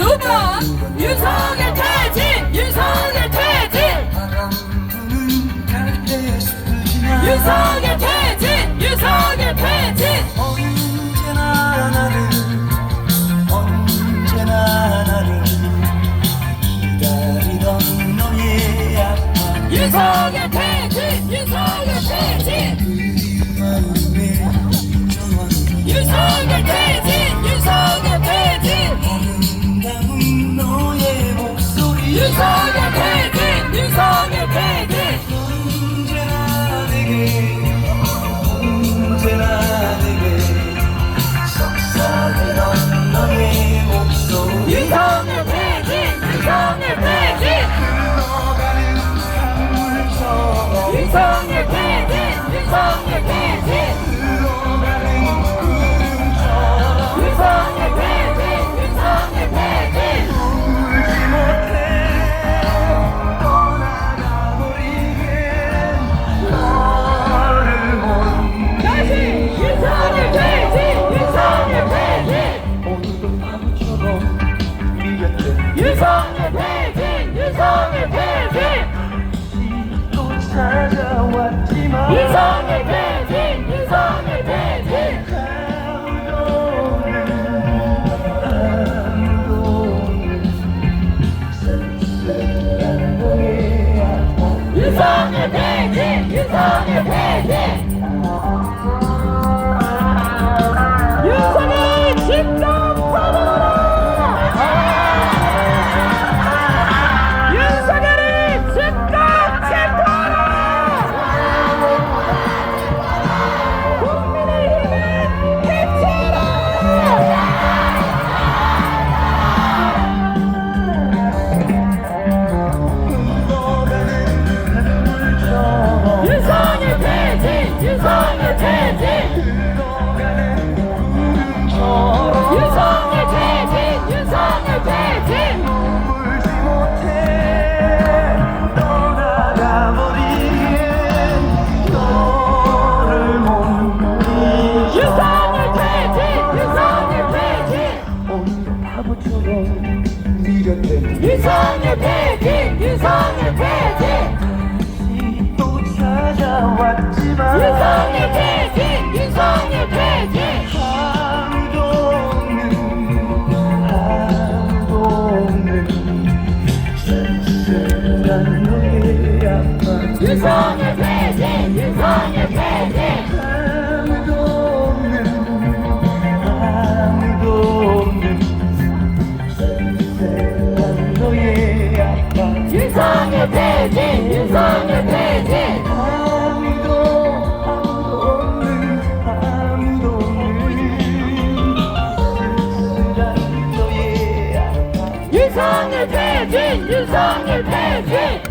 두번 윤석열 퇴진? 윤석열 퇴진! 윤석열 퇴진! 윤석열 퇴진! 언제나 나를 언제나 나를 기다리던 너의 아픔. 윤석열 퇴진! 윤석열 퇴진! 그 마음에 정원 윤석열 desire. Independent! 퇴진 윤석열 퇴진 윤석열 퇴진 또 찾아왔지만 윤석열 윤석열 폐지 윤석열 폐지